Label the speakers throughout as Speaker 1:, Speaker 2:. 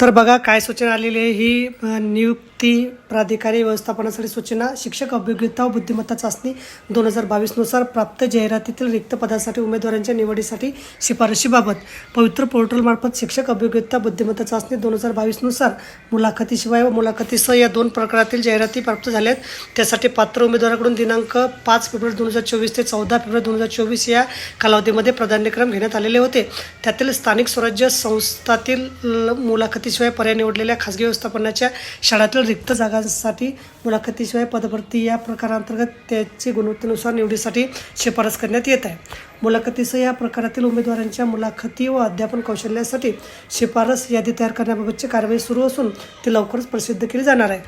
Speaker 1: तर बघा काय सूचना आलेली आहे ही न्यू ती प्राधिकारी व्यवस्थापनासाठी सूचना शिक्षक अभियोग्यता व बुद्धिमत्ता चाचणी दोन हजार बावीसनुसार प्राप्त जाहिरातीतील रिक्त पदासाठी उमेदवारांच्या निवडीसाठी शिफारशीबाबत पवित्र पोर्टलमार्फत शिक्षक अभियोग्यता बुद्धिमत्ता चाचणी दोन हजार बावीसनुसार मुलाखतीशिवाय व मुलाखतीसह या दोन प्रकारातील जाहिराती प्राप्त झाल्यात. त्यासाठी पात्र उमेदवाराकडून दिनांक पाच फेब्रुवारी दोन हजार चोवीस ते चौदा फेब्रुवारी दोन हजार चोवीस या कालावधीमध्ये प्राधान्यक्रम घेण्यात आलेले होते. त्यातील स्थानिक स्वराज्य संस्थातील मुलाखतीशिवाय पर्याय निवडलेल्या खाजगी व्यवस्थापनाच्या शाळातील रिक्त जागांसाठी मुलाखतीशिवाय पदभरती या प्रकारांतर्गत त्याची गुणवत्तेनुसार निवडीसाठी शिफारस करण्यात येत आहे. मुलाखतीसह या प्रकारातील उमेदवारांच्या मुलाखती व अध्यापन कौशल्यासाठी शिफारस यादी तयार करण्याबाबतची कारवाई सुरू असून ती लवकरच प्रसिद्ध केली जाणार आहे.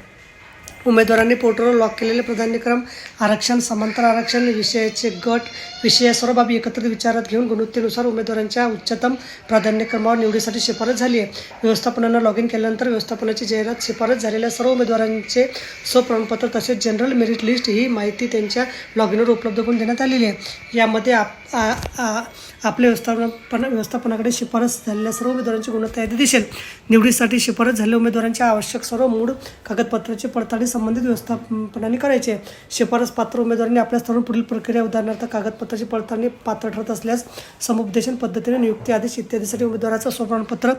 Speaker 1: उमेदवारांनी पोर्टलवर लॉक केलेले प्राधान्यक्रम आरक्षण समांतर आरक्षण विषयाचे गट विषय सर्व बाबी एकत्रित विचारात घेऊन गुणवत्तेनुसार उमेदवारांच्या उच्चतम प्राधान्यक्रमावर निवडीसाठी शिफारस झाली आहे. व्यवस्थापनानं लॉग इन केल्यानंतर व्यवस्थापनाची जाहिरात शिफारस झालेल्या सर्व उमेदवारांचे स्वप्रमाणपत्र तसेच जनरल मेरिट लिस्ट ही माहिती त्यांच्या लॉग इनवर उपलब्ध करून देण्यात आलेली आहे. यामध्ये आप आ- आपल्या व्यवस्थापन व्यवस्थापनाकडे शिफारस झालेल्या सर्व उमेदवारांची गुणवत्ता यादी दिसेल. निवडीसाठी शिफारस झालेल्या उमेदवारांच्या आवश्यक सर्व मूळ कागदपत्राची पडताळणी संबंधित व्यवस्थापनाने करायची. आहे शिफारस पात्र उमेदवारांनी आपल्या स्तरावर पुढील प्रक्रिया उदाहरणार्थ कागदपत्राची पडताळणी पात्र ठरत असल्यास समुपदेशन पद्धतीने नियुक्ती आदेश इत्यादीसाठी उमेदवाराचं स्वप्रमाणपत्र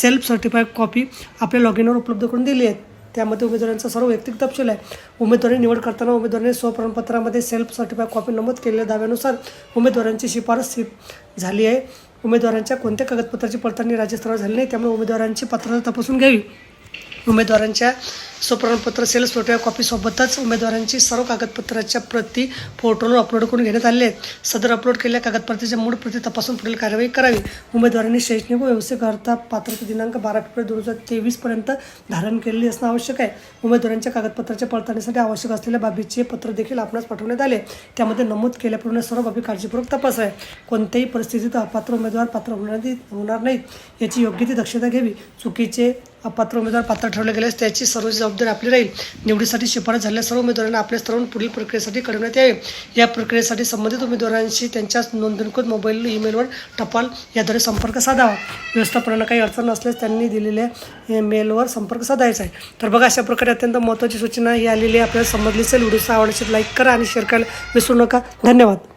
Speaker 1: सेल्फ सर्टिफाईड कॉपी आपल्या लॉग इनवर उपलब्ध करून दिली. आहे त्यामध्ये उमेदवारांचा सर्व वैयक्तिक तपशील आहे. उमेदवारी निवड करताना उमेदवाराने स्वप्रमाणपत्रामध्ये सेल्फ सर्टिफाईड कॉपी नमूद केलेल्या दाव्यानुसार उमेदवारांची शिफारस झाली आहे. उमेदवारांच्या कोणत्या कागदपत्राची पडताळणी राज्यस्तरावर झाली नाही त्यामुळे उमेदवारांची पात्रता तपासून घ्यावी. उमेदवारांच्या स्वप्रमाणपत्र सेल्स फोटो कॉपीसोबतच उमेदवारांची सर्व कागदपत्राच्या प्रती पोर्टलवर अपलोड करून घेण्यात आले आहेत. सदर अपलोड केलेल्या कागदपत्राच्या मूळ प्रती तपासून पुढील कार्यवाही करावी. उमेदवारांनी शैक्षणिक व व्यावसायिक अर्था पात्रता दिनांक बारा फेब्रुवारी दोन हजार तेवीसपर्यंत धारण केलेली असणं आवश्यक आहे. उमेदवारांच्या कागदपत्राच्या पडताळणीसाठी आवश्यक असलेल्या बाबीचे पत्र देखील आपणास पाठवण्यात आले. त्यामध्ये नमूद केल्याप्रमाणे सर्व बाबी काळजीपूर्वक तपास आहे. कोणत्याही परिस्थितीत अपात्र उमेदवार पात्र होणार नाही- होणार नाहीत. याची योग्य ती दक्षता घ्यावी. चुकीचे अपात्र उमेदवार पात्र ठरवले गेल्यास त्याची सर्व जबाबदारी आपली राहील. निवडीसाठी शिफारस झालेल्या सर्व उमेदवारांना आपल्या स्तरावरून पुढील प्रक्रियेसाठी कळवण्यात यावे. या प्रक्रियेसाठी संबंधित उमेदवारांशी त्यांच्या नोंदणीकृत मोबाईल ईमेलवर टपाल याद्वारे संपर्क साधावा. व्यवस्थापनाला काही अडचण नसल्यास त्यांनी दिलेल्या मेलवर संपर्क साधायचा आहे. तर बघा अशा प्रकारे अत्यंत महत्त्वाची सूचना ही आलेली आपल्याला समजली असेल व्हिडिओचा आवडशील लाईक करा आणि शेअर करायला विसरू नका. धन्यवाद.